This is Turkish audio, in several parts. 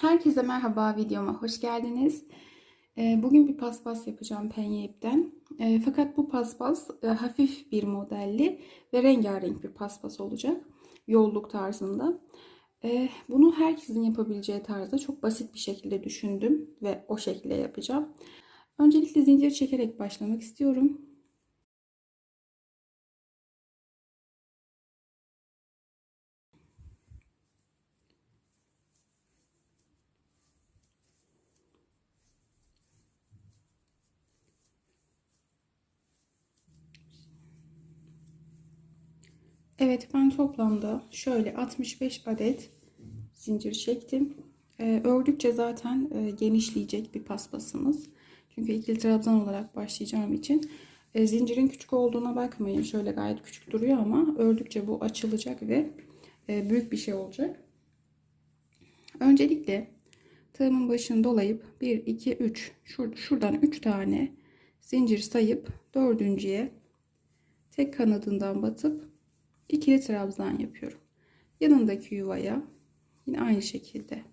Herkese merhaba videoma hoş geldiniz. Ee, Bugün bir paspas yapacağım penye ipten. Ee, Fakat bu paspas e, hafif bir modelli ve rengarenk bir paspas olacak. Yolluk tarzında. Ee, Bunu herkesin yapabileceği tarzda çok basit bir şekilde düşündüm ve o şekilde yapacağım. Öncelikle zincir çekerek başlamak istiyorum. Evet ben toplamda şöyle 65 adet zincir çektim. Ee, ördükçe zaten e, genişleyecek bir paspasımız. Çünkü ikili trabzan olarak başlayacağım için e, zincirin küçük olduğuna bakmayın. Şöyle gayet küçük duruyor ama ördükçe bu açılacak ve e, büyük bir şey olacak. Öncelikle tığımın başını dolayıp 1 2 3 şur şuradan 3 tane zincir sayıp dördüncüye tek kanadından batıp ikili trabzan yapıyorum. Yanındaki yuvaya yine aynı şekilde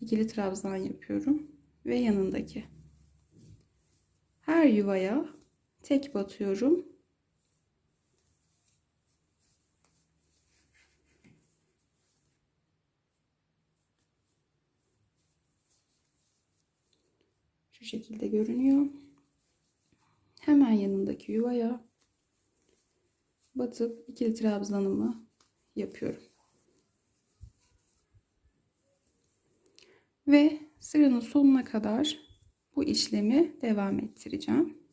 ikili trabzan yapıyorum ve yanındaki her yuvaya tek batıyorum. Şu şekilde görünüyor. Hemen yanındaki yuvaya batıp ikili trabzanımı yapıyorum. Ve sıranın sonuna kadar bu işlemi devam ettireceğim.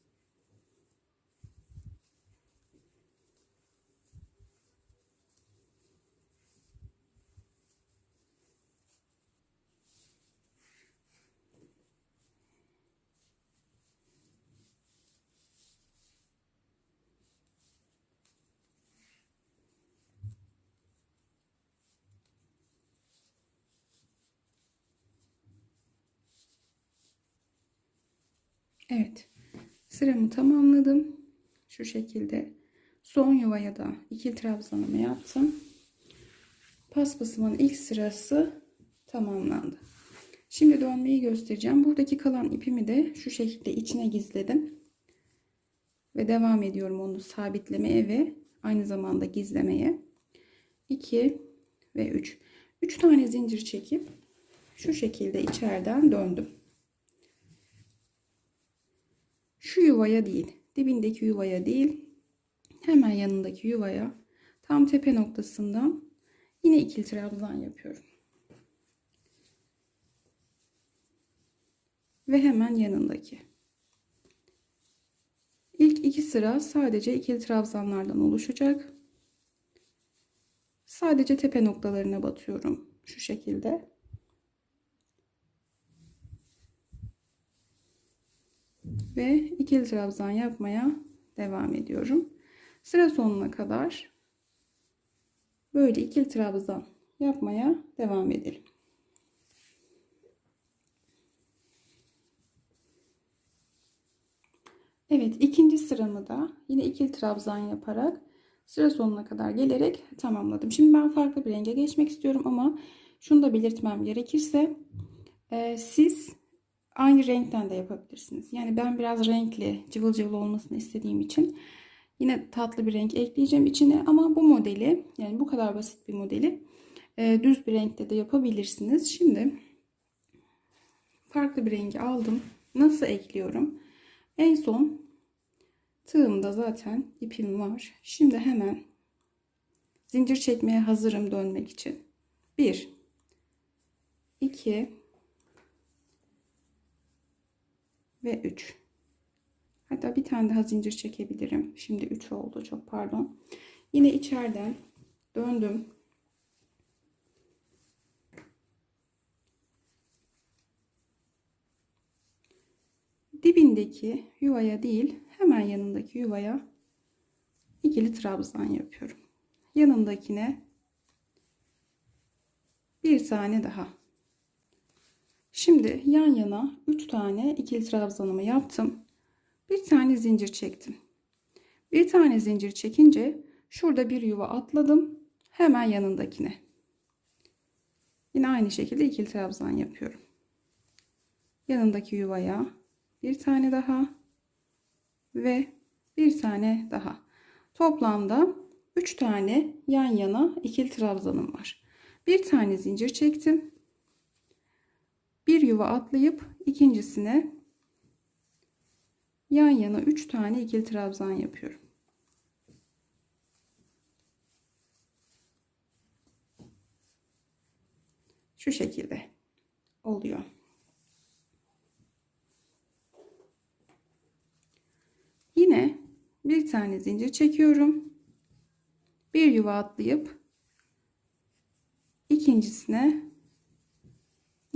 Evet. Sıramı tamamladım. Şu şekilde son yuvaya da ikili trabzanımı yaptım. Paspasımın ilk sırası tamamlandı. Şimdi dönmeyi göstereceğim. Buradaki kalan ipimi de şu şekilde içine gizledim. Ve devam ediyorum onu sabitlemeye ve aynı zamanda gizlemeye. 2 ve 3. 3 tane zincir çekip şu şekilde içeriden döndüm. Şu yuvaya değil, dibindeki yuvaya değil, hemen yanındaki yuvaya tam tepe noktasından yine ikili trabzan yapıyorum. Ve hemen yanındaki. İlk iki sıra sadece ikili trabzanlardan oluşacak. Sadece tepe noktalarına batıyorum şu şekilde. Ve ikili trabzan yapmaya devam ediyorum. Sıra sonuna kadar böyle ikili trabzan yapmaya devam edelim. Evet ikinci sıramı da yine ikili trabzan yaparak sıra sonuna kadar gelerek tamamladım. Şimdi ben farklı bir renge geçmek istiyorum ama şunu da belirtmem gerekirse e, siz aynı renkten de yapabilirsiniz. Yani ben biraz renkli, cıvıl cıvıl olmasını istediğim için yine tatlı bir renk ekleyeceğim içine. Ama bu modeli, yani bu kadar basit bir modeli e, düz bir renkte de yapabilirsiniz. Şimdi farklı bir rengi aldım. Nasıl ekliyorum? En son tığımda zaten ipim var. Şimdi hemen zincir çekmeye hazırım dönmek için. 1 2 ve 3. Hatta bir tane daha zincir çekebilirim. Şimdi 3 oldu. Çok pardon. Yine içeriden döndüm. Dibindeki yuvaya değil, hemen yanındaki yuvaya ikili trabzan yapıyorum. Yanındakine bir tane daha. Şimdi yan yana 3 tane ikili trabzanımı yaptım. Bir tane zincir çektim. Bir tane zincir çekince şurada bir yuva atladım. Hemen yanındakine. Yine aynı şekilde ikili trabzan yapıyorum. Yanındaki yuvaya bir tane daha ve bir tane daha. Toplamda 3 tane yan yana ikili trabzanım var. Bir tane zincir çektim. Bir yuva atlayıp ikincisine yan yana 3 tane ikili trabzan yapıyorum. Şu şekilde oluyor. Yine bir tane zincir çekiyorum. Bir yuva atlayıp ikincisine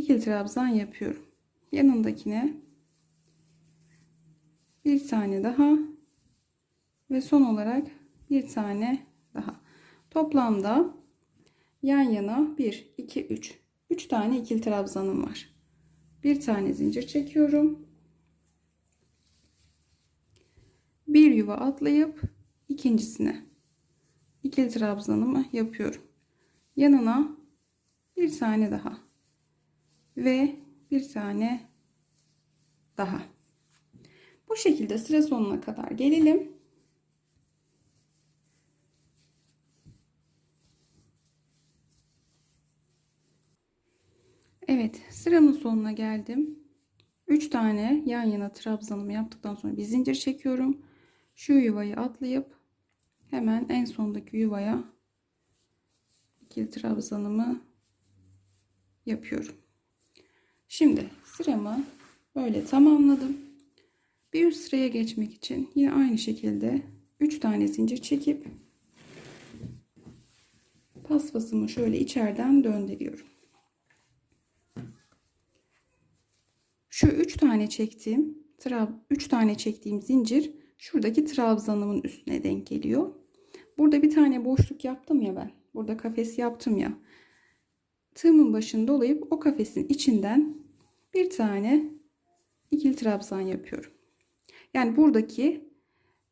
ikili trabzan yapıyorum. Yanındakine bir tane daha ve son olarak bir tane daha. Toplamda yan yana 1 2 3 3 tane ikili trabzanım var. Bir tane zincir çekiyorum. Bir yuva atlayıp ikincisine ikili trabzanımı yapıyorum. Yanına bir tane daha ve bir tane daha. Bu şekilde sıra sonuna kadar gelelim. Evet sıramın sonuna geldim. 3 tane yan yana trabzanımı yaptıktan sonra bir zincir çekiyorum. Şu yuvayı atlayıp hemen en sondaki yuvaya ikili trabzanımı yapıyorum. Şimdi sıramı böyle tamamladım. Bir üst sıraya geçmek için yine aynı şekilde 3 tane zincir çekip paspasımı şöyle içeriden döndürüyorum. Şu 3 tane çektiğim trab 3 tane çektiğim zincir şuradaki trabzanımın üstüne denk geliyor. Burada bir tane boşluk yaptım ya ben. Burada kafes yaptım ya. Tığımın başını dolayıp o kafesin içinden bir tane ikili trabzan yapıyorum. Yani buradaki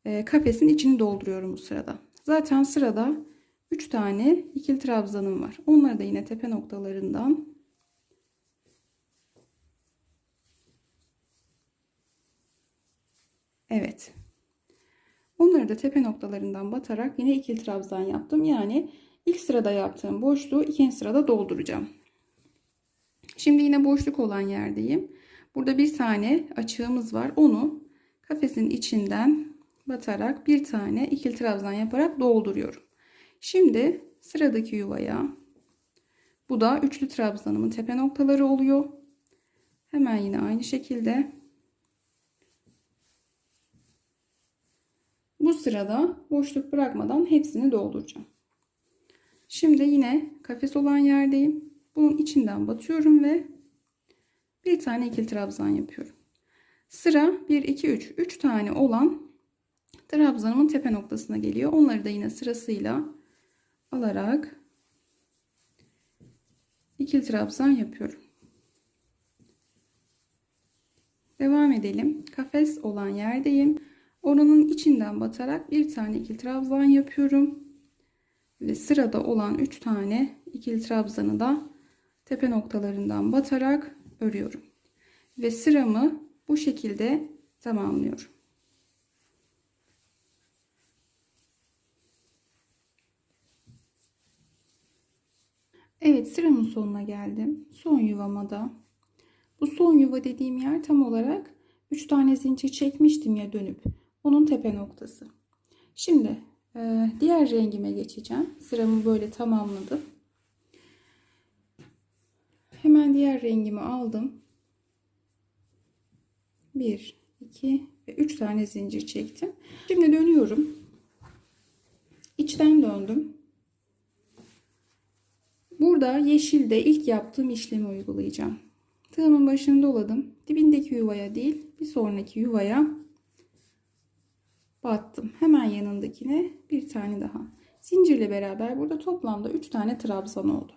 e, kafesin içini dolduruyorum bu sırada. Zaten sırada 3 tane ikili trabzanım var. Onları da yine tepe noktalarından Evet. Onları da tepe noktalarından batarak yine ikili trabzan yaptım. Yani ilk sırada yaptığım boşluğu ikinci sırada dolduracağım. Şimdi yine boşluk olan yerdeyim. Burada bir tane açığımız var. Onu kafesin içinden batarak bir tane ikili trabzan yaparak dolduruyorum. Şimdi sıradaki yuvaya bu da üçlü trabzanımın tepe noktaları oluyor. Hemen yine aynı şekilde Bu sırada boşluk bırakmadan hepsini dolduracağım. Şimdi yine kafes olan yerdeyim. Bunun içinden batıyorum ve bir tane ikili trabzan yapıyorum. Sıra 1 2 3 3 tane olan trabzanımın tepe noktasına geliyor. Onları da yine sırasıyla alarak ikili trabzan yapıyorum. Devam edelim. Kafes olan yerdeyim. Oranın içinden batarak bir tane ikili trabzan yapıyorum. Sırada olan 3 tane ikili trabzanı da tepe noktalarından batarak örüyorum. Ve sıramı bu şekilde tamamlıyorum. Evet sıramın sonuna geldim. Son yuvama da. Bu son yuva dediğim yer tam olarak 3 tane zincir çekmiştim ya dönüp. Onun tepe noktası. Şimdi e, diğer rengime geçeceğim. Sıramı böyle tamamladım. Hemen diğer rengimi aldım. 1, 2 ve 3 tane zincir çektim. Şimdi dönüyorum. İçten döndüm. Burada yeşilde ilk yaptığım işlemi uygulayacağım. Tığımın başını doladım. Dibindeki yuvaya değil bir sonraki yuvaya battım. Hemen yanındakine bir tane daha. Zincirle beraber burada toplamda 3 tane trabzan oldu.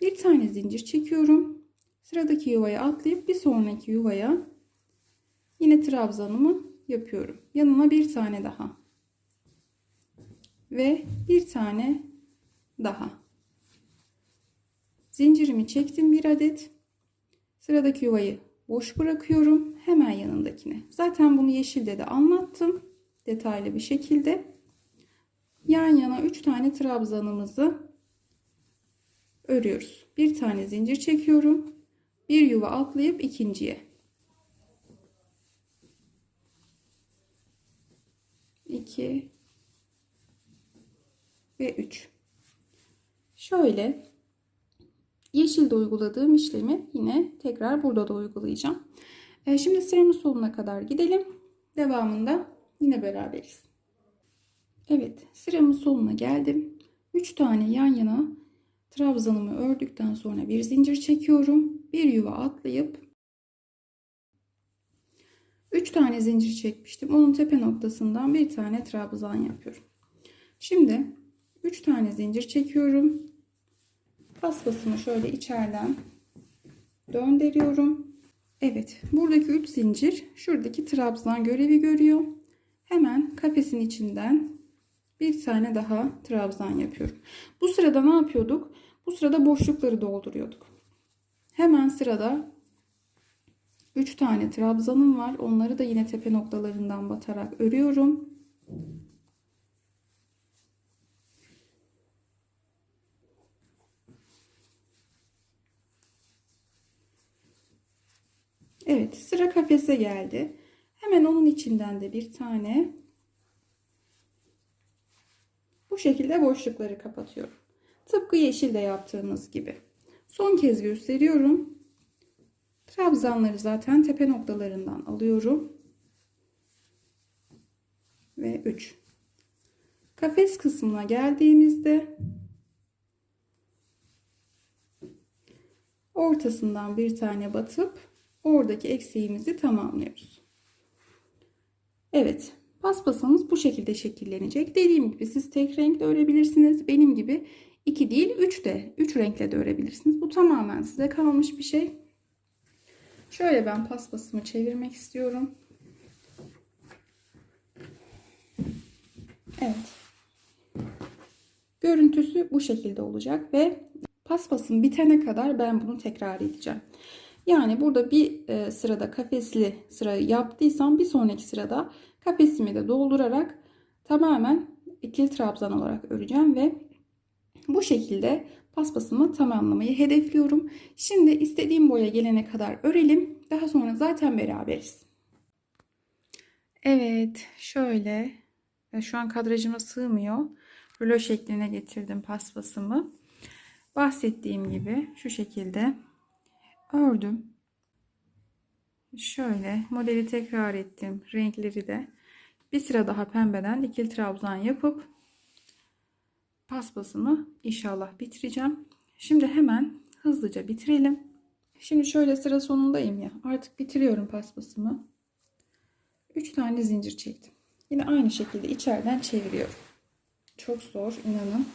Bir tane zincir çekiyorum. Sıradaki yuvaya atlayıp bir sonraki yuvaya yine trabzanımı yapıyorum. Yanına bir tane daha. Ve bir tane daha. Zincirimi çektim bir adet. Sıradaki yuvayı boş bırakıyorum. Hemen yanındakine. Zaten bunu yeşilde de anlattım. Detaylı bir şekilde. Yan yana 3 tane trabzanımızı örüyoruz. Bir tane zincir çekiyorum. Bir yuva atlayıp ikinciye. 2 ve 3. Şöyle yeşilde uyguladığım işlemi yine tekrar burada da uygulayacağım. E, şimdi sıramın sonuna kadar gidelim. Devamında yine beraberiz. Evet sıramın sonuna geldim. 3 tane yan yana trabzanımı ördükten sonra bir zincir çekiyorum. Bir yuva atlayıp 3 tane zincir çekmiştim. Onun tepe noktasından bir tane trabzan yapıyorum. Şimdi 3 tane zincir çekiyorum. Paspasımı şöyle içeriden döndürüyorum. Evet, buradaki 3 zincir şuradaki trabzan görevi görüyor. Hemen kafesin içinden bir tane daha trabzan yapıyorum. Bu sırada ne yapıyorduk? Bu sırada boşlukları dolduruyorduk. Hemen sırada 3 tane trabzanım var. Onları da yine tepe noktalarından batarak örüyorum. Evet sıra kafese geldi. Hemen onun içinden de bir tane bu şekilde boşlukları kapatıyorum. Tıpkı yeşilde yaptığımız gibi. Son kez gösteriyorum. Trabzanları zaten tepe noktalarından alıyorum. Ve 3. Kafes kısmına geldiğimizde ortasından bir tane batıp oradaki eksiğimizi tamamlıyoruz. Evet, paspasımız bu şekilde şekillenecek. Dediğim gibi siz tek renk de örebilirsiniz. Benim gibi 2 değil 3 de 3 renkle de örebilirsiniz. Bu tamamen size kalmış bir şey. Şöyle ben paspasımı çevirmek istiyorum. Evet. Görüntüsü bu şekilde olacak ve paspasım bitene kadar ben bunu tekrar edeceğim. Yani burada bir e, sırada kafesli sırayı yaptıysam bir sonraki sırada kafesimi de doldurarak tamamen ikili trabzan olarak öreceğim ve bu şekilde paspasımı tamamlamayı hedefliyorum. Şimdi istediğim boya gelene kadar örelim. Daha sonra zaten beraberiz. Evet şöyle e, şu an kadrajıma sığmıyor. Rulo şekline getirdim paspasımı. Bahsettiğim gibi şu şekilde ördüm. Şöyle modeli tekrar ettim. Renkleri de bir sıra daha pembeden ikili trabzan yapıp paspasımı inşallah bitireceğim. Şimdi hemen hızlıca bitirelim. Şimdi şöyle sıra sonundayım ya. Artık bitiriyorum paspasımı. 3 tane zincir çektim. Yine aynı şekilde içeriden çeviriyorum. Çok zor inanın.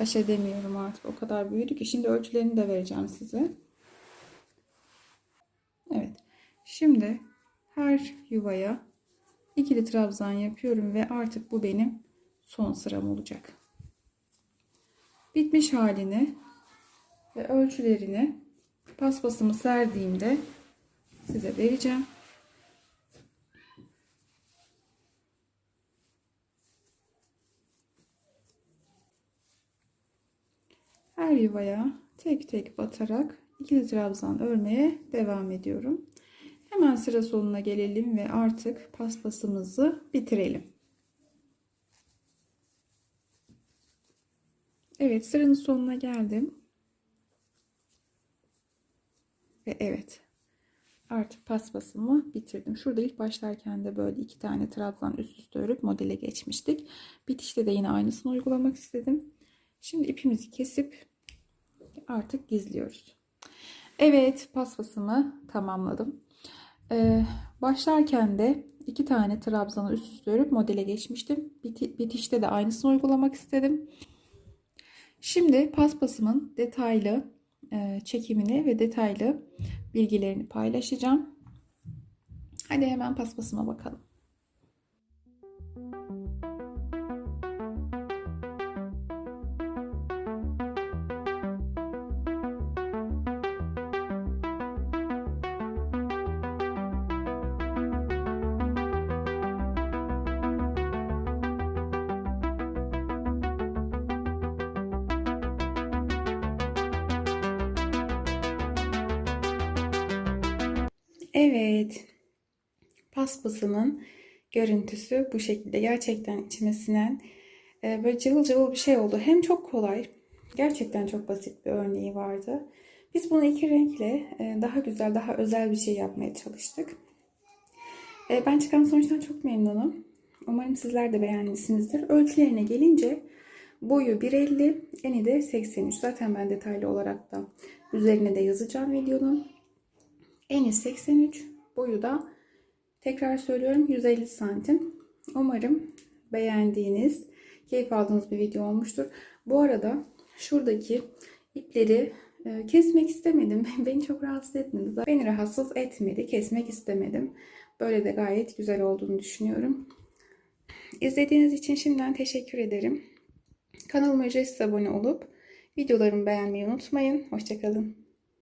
Baş edemiyorum artık. O kadar büyüdü ki. Şimdi ölçülerini de vereceğim size. Evet. Şimdi her yuvaya ikili trabzan yapıyorum ve artık bu benim son sıram olacak. Bitmiş halini ve ölçülerini paspasımı serdiğimde size vereceğim. Her yuvaya tek tek batarak ikili trabzan örmeye devam ediyorum. Hemen sıra sonuna gelelim ve artık paspasımızı bitirelim. Evet sıranın sonuna geldim. Ve evet artık paspasımı bitirdim. Şurada ilk başlarken de böyle iki tane trabzan üst üste örüp modele geçmiştik. Bitişte de yine aynısını uygulamak istedim. Şimdi ipimizi kesip artık gizliyoruz. Evet paspasımı tamamladım. Ee, başlarken de iki tane trabzanı üst üste örüp modele geçmiştim. bitişte de aynısını uygulamak istedim. Şimdi paspasımın detaylı e, çekimini ve detaylı bilgilerini paylaşacağım. Hadi hemen paspasıma bakalım. Evet. Paspasımın görüntüsü bu şekilde. Gerçekten içime sinen e, böyle cıvıl cıvıl bir şey oldu. Hem çok kolay. Gerçekten çok basit bir örneği vardı. Biz bunu iki renkle e, daha güzel, daha özel bir şey yapmaya çalıştık. E, Ben çıkan sonuçtan çok memnunum. Umarım sizler de beğenmişsinizdir. Ölçülerine gelince boyu 1.50, eni de 83. Zaten ben detaylı olarak da üzerine de yazacağım videonun. Eni 83, boyu da tekrar söylüyorum 150 santim. Umarım beğendiğiniz, keyif aldığınız bir video olmuştur. Bu arada şuradaki ipleri e, kesmek istemedim. Beni çok rahatsız etmedi. Beni rahatsız etmedi. Kesmek istemedim. Böyle de gayet güzel olduğunu düşünüyorum. İzlediğiniz için şimdiden teşekkür ederim. Kanalıma ücretsiz abone olup videolarımı beğenmeyi unutmayın. Hoşçakalın.